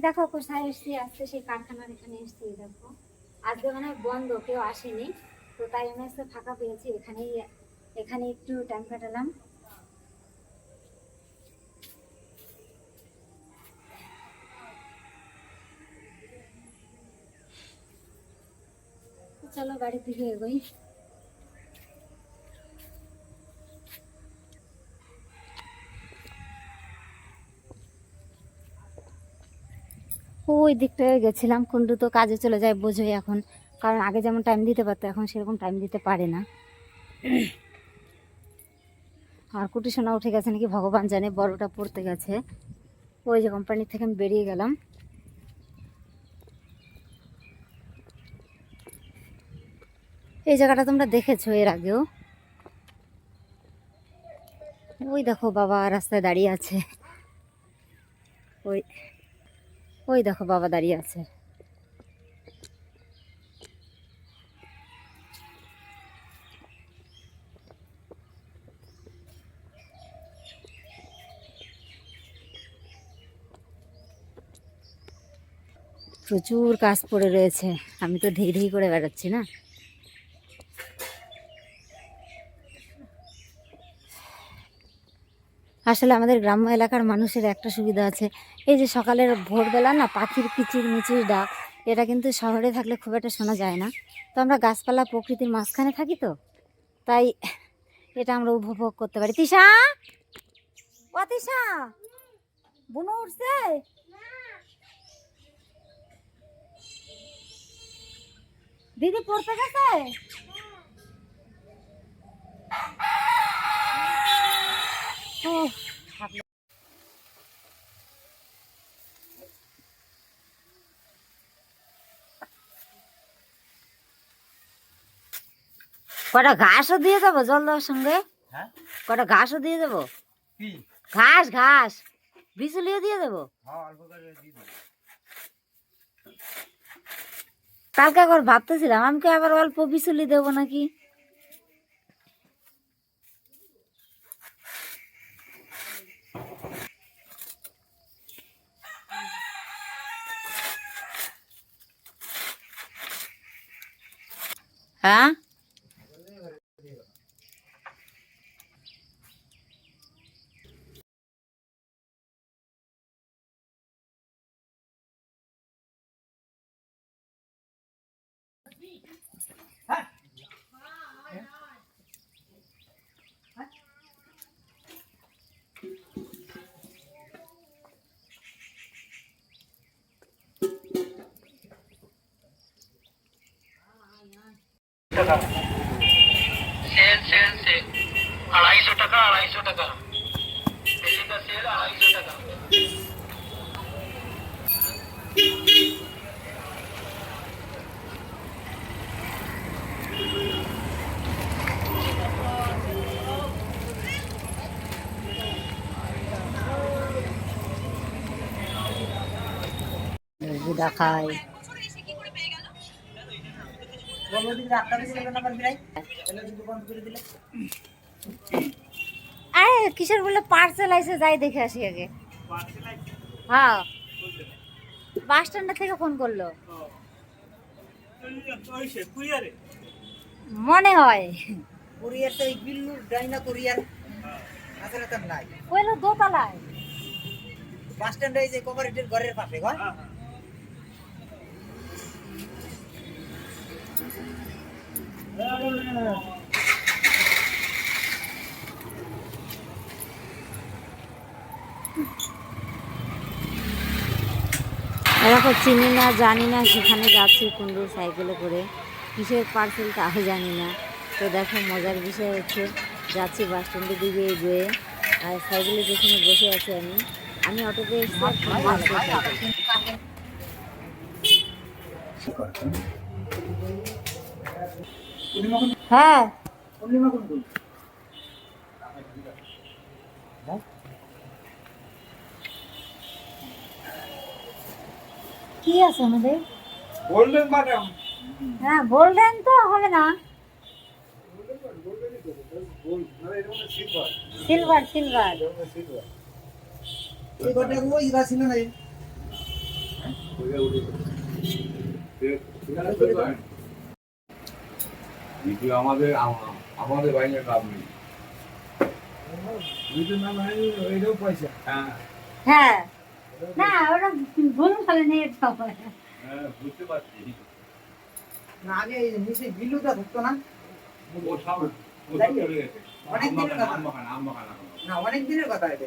দেখো কোথায় এসছি, আজকে সেই কারখানার এখানে এসছি দেখো। আজকে মানে বন্ধ, কেউ আসেনি। তো তাই আমি আজকে ফাঁকা পেয়েছি, এখানেই এখানে একটু টাইম কাটালাম। চলো, বাড়ির দিকে এগোই। ওই দিকটায় গেছিলাম কুন্ডু তো কাজে চলে যায় বোঝোই এখন। কারণ আগে যেমন টাইম দিতে পারতো, এখন সেরকম টাইম দিতে পারে না। আর কুটি সোনা উঠে গেছে নাকি, ভগবান জানে, বড়টা পড়তে গেছে। ওই যে কোম্পানি থেকে আমি বেরিয়ে গেলাম। এই জায়গাটা তোমরা দেখেছ এর আগেও? ওই দেখো বাবা, রাস্তায় দাঁড়িয়ে আছে। ওই ওই দেখো বাবা দাঁড়িয়ে আছে। প্রচুর কাজ পড়ে রয়েছে। আমি তো ধীরে ধীরে করে বেড়াচ্ছি না? আসলে আমাদের গ্রাম্য এলাকার মানুষের একটা সুবিধা আছে। এই যে সকালের ভোরবেলা না পাখির কিচির মিচির ডাক, এটা কিন্তু শহরে থাকলে খুব একটা শোনা যায় না। তো আমরা গাছপালা প্রকৃতির মাঝখানে থাকি তো, তাই এটা আমরা উপভোগ করতে পারি। তিশা! ও বুনো উঠছে? দিদি পড়তে গেছে? কটা ঘাসও দিয়ে দেবো জল দেওয়ার সঙ্গে? হ্যাঁ? কটা ঘাসও দিয়ে দেবো? ঘাস ঘাস। বিচুলিও দিয়ে দেবো? হ্যাঁ কালকে একবার ভাবতেছিলাম আমি কি আবার অল্প বিচুলি দেবো নাকি? হ্যাঁ টাকা। Sale sale sale. আড়াইশো টাকা আড়াইশো টাকা। বেশিটা সেল আড়াইশো টাকা। গুদা আরে কিসের বলে পার্সেল আইসে যাই দেখে আসি আগে। হ্যাঁ। বাস স্ট্যান্ডের থেকে ফোন করল। মনে হয়। কোরিয়ার তো এই বিল্লুর ডাইনা কোরিয়ার। আসলে তো নাই। কইলো দোতলায়। বাস স্ট্যান্ডে এই যে কোপারেটিভ ঘরের পাশে ঘর? এরকম চিনি না, জানি না সেখানে যাচ্ছি কুন্ডুর সাইকেলে করে। কিসের পার্সেল তাও জানি না। তো দেখো, মজার বিষয় হচ্ছে যাচ্ছি বাস স্ট্যান্ডের দিকে এগিয়ে আর সাইকেলে যেখানে বসে আছি আমি আমি অটোতে এসেছি হ্যাঁ। কি আছে আমাদের? বললেন ম্যাডাম হ্যাঁ গোল্ডেন তো হবে না। সিলভার সিলভার এই দ্বিতীয় আমাদের আমাদের বাইরের লাভ নেই। এটাও হ্যাঁ। হ্যাঁ। না ওরা ভুল ভাবে নিয়ে হ্যাঁ, বুঝতে পারছি। না আগে নিচে বিল্লুটা থাকতো না? ও সব অনেক দিনের কথা। আম বাগান আম বাগান এখন। না অনেক দিনের কথা এটা।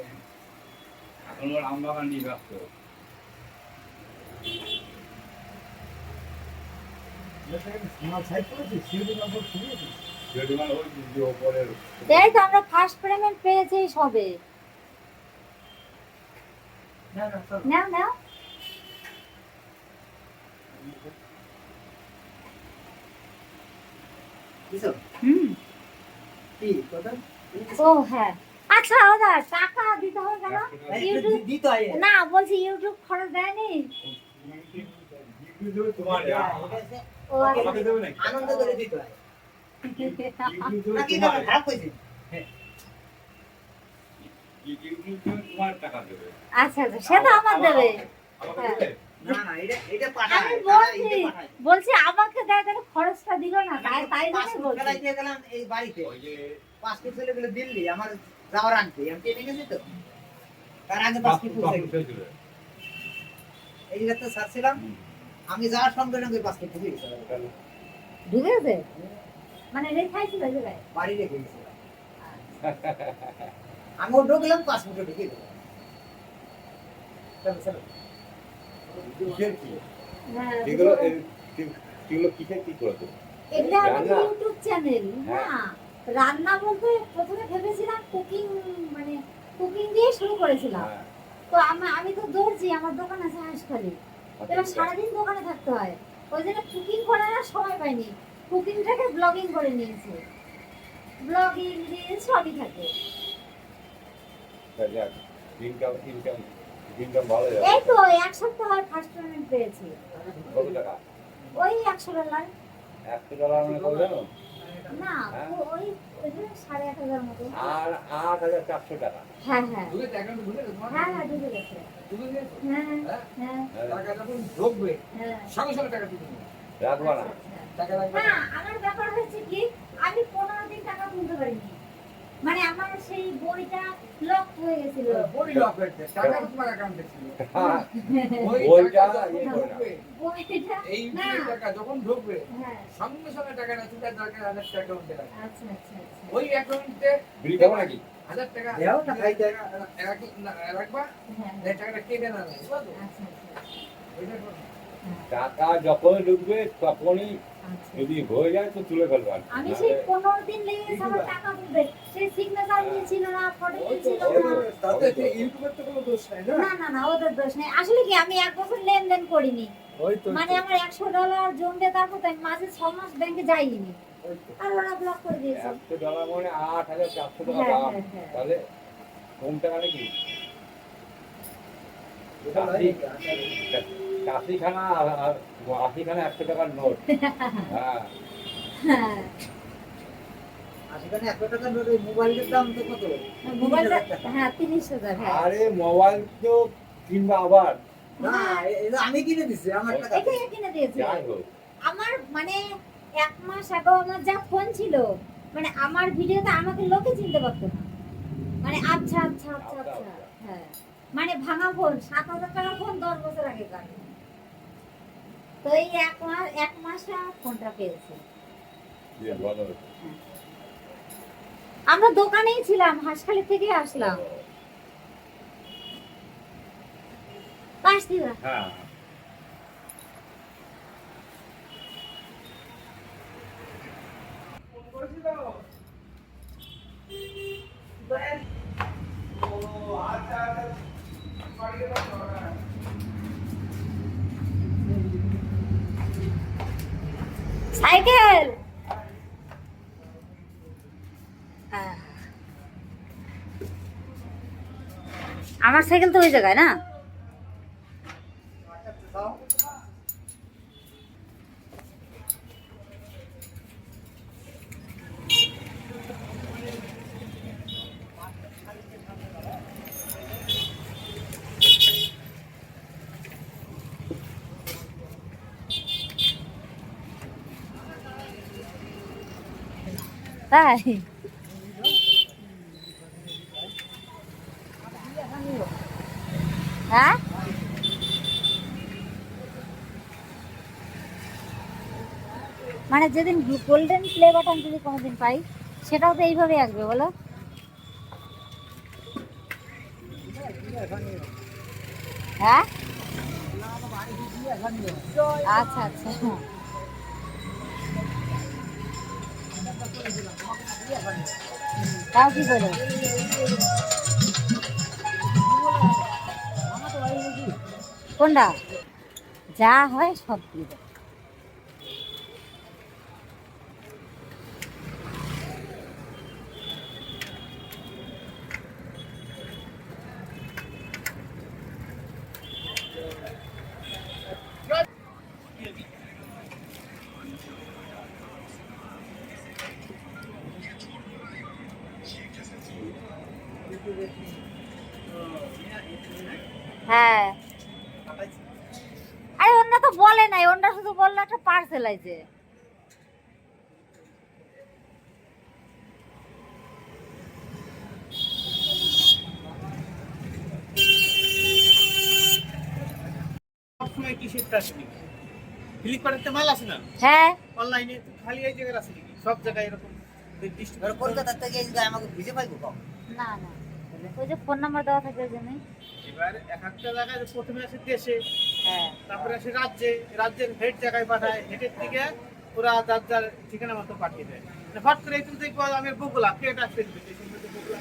এখন ওর আম বাগান নিয়ে ব্যস্ত। তো আমরা ফার্স্ট পেমেন্ট পেয়েছি সবে। নাও নাও। ও হ্যাঁ। আচ্ছা ওদা টাকা দিতে হবে কেন? ইউটিউব না বলছি ইউটিউব খরচ দেয়নি তোমার যা হ্যাঁ, এটা হচ্ছে ও আচ্ছা আমাকে দেবে নাকি আনন্দ করে দিতে হয় আচ্ছা আচ্ছা সেটা আমার দেবে। আমাকে। দেবে না না এটা এটা পাঠায় আমি বলছি বলছি আমাকে দেয় তাহলে খরচটা দিল না তাই তাই বলছি। গেলাম এই বাড়িতে। ওই যে পাসপোর্ট চলে গেলে দিল্লি আমার যাওয়ার আনতে। আমি ট্রেনে গেছি তো। তার আগে পাসপোর্ট এই জায়গাতে ছাড়ছিলাম। আমি যাওয়ার সঙ্গে সঙ্গে পাসপোর্ট ঢুকে গেছে? ঢুকেছে মানে রেখাইছিল জায়গায়? বাড়ি রেখে গেছিলাম আমিও ঢুকলাম পাসপোর্টে ঢুকে গেলাম। চলো হ্যাঁ এগুলো কি- এগুলো কিসের কি করেছ এটা আমাদের? ইউটিউব চ্যানেল না। রান্না বলতে প্রথমে ভেবেছিলাম কুকিং মানে কুকিং দিয়ে শুরু করেছিলাম। হ্যাঁ। তো আমি আমি তো দৌড়ছি আমার দোকান আছে হাঁসখালি। এবার সারাদিন দোকানে থাকতে হয়। ওই জন্য কুকিং করার আর সময় পাইনি কুকিংটাকে ব্লগিং করে নিয়েছি। ব্লগিং রিল সবই থাকে। ইনকাম ইনকাম ইনকাম ভালো এই তো এক সপ্তাহ হয় ফার্স্ট পেমেন্ট পেয়েছি। কত টাকা? ওই একশো ডলার একশো ডলার মানে কত জানো? না হ্যাঁ? আর আট হাজার চারশো টাকা। হ্যাঁ হ্যাঁ। হ্যাঁ হ্যাঁ রাখবা না। আমার ব্যাপার হচ্ছে কি আমি পনেরো দিন টাকা তুলতে পারিনি। মানে আমার সেই বইটা লক হয়ে গেছিল। বড়ি লক হয়েছে টাকা তো তোমার অ্যাকাউন্টে ছিল। না। ঢুকবে, বইটা। এই টাকা যখন ঢুকবে হ্যাঁ। সঙ্গে সঙ্গে টাকা না তুমি দরকার হাজার টাকা অ্যাকাউন্টে আচ্ছা ওই অ্যাকাউন্টে বিড়ি খাব নাকি? হাজার টাকা দেও না, খাই দেয়। রাখবা হ্যাঁ। এই টাকাটা কেটে না বুঝলো আচ্ছা আচ্ছা। টাকা যখন ঢুকবে তখনই যদি হয়ে যায় তো তুলে ফেলবে আর আমি সেই নাহলে- পনেরো দিন লেগে গেছে আমার টাকা তুলতে সেই সিগনেচার নিয়েছিল না ফটো ছিল না। তাতে কি ইউটিউবের তো কোনো দোষ নাই না? না না ওদের দোষ নেই। আসলে কি আমি এক বছর লেনদেন করিনি। ওই তো মানে আমার একশো ডলার জমবে তারপর তো আমি মাঝে ছ মাস ব্যাংকে যাইনি। আর ওরা ব্লক করে দিয়েছে। একশো ডলার মানে আট হাজার চারশো টাকা হ্যাঁ, হ্যাঁ, হ্যাঁ। তাহলে কম টাকা নাকি ওটা নাই। আর আশিখানা একশো টাকার নোট। হ্যাঁ। আর তো কত? মোবাইলটা 30,000 টাকা। হ্যাঁ হ্যাঁ। আরে মোবাইল তো কিনবা আবার। না এ- এটা আমি কিনে দিছি আমার টাকা কিনে দিয়েছে। আমার মানে এক মাস আগে আমার যা ফোন ছিল মানে আমার ভিডিওতে আমাকে লোকে চিনতে পারতো না। মানে আচ্ছা আচ্ছা আচ্ছা আচ্ছা, আচ্ছা আচ্ছা। হ্যাঁ। মানে ভাঙা ফোন সাত হাজার টাকা ফোন দশ বছর আগে কার তো এই এক মাস এক মাসে আমার ফোনটা পেয়েছে। আমরা দোকানেই ছিলাম হাঁসখালি থেকে আসলাম। দিবা হ্যাঁ। সাইকেল। আমার সাইকেল তো ওই জায়গায় না? হ্যাঁ? মানে যেদিন গোল্ডেন প্লে বাটন যদি কোনোদিন পাই, সেটাও তো এইভাবে আসবে, বলো? হ্যাঁ? আচ্ছা আচ্ছা। তাও কি করে কোনটা? যা হয় সব দিয়ে হ্যাঁ। আরে ওনরা তো বলে নাই ওনরা শুধু বলল একটা পার্সেল আছে মাল আছে না? হ্যাঁ। অনলাইনে খালি এই জায়গায় আছে নাকি? সব জায়গায় এরকম এবার কলকাতা থেকে আমাকে ভিজে পাইবো কম না। ওই যে ফোন নাম্বার দেওয়া থাকে ওই জন্যই। এবার এক একটা জায়গায় প্রথমে আসে দেশে হ্যাঁ। তারপরে আসে রাজ্যে রাজ্যের হেড জায়গায় পাঠায় হেডের থেকে ওরা যার যার ঠিকানা মতো পাঠিয়ে দেয়। মানে হট করে একটু দেখব আমি বগুলা কে দিবে বগুলা?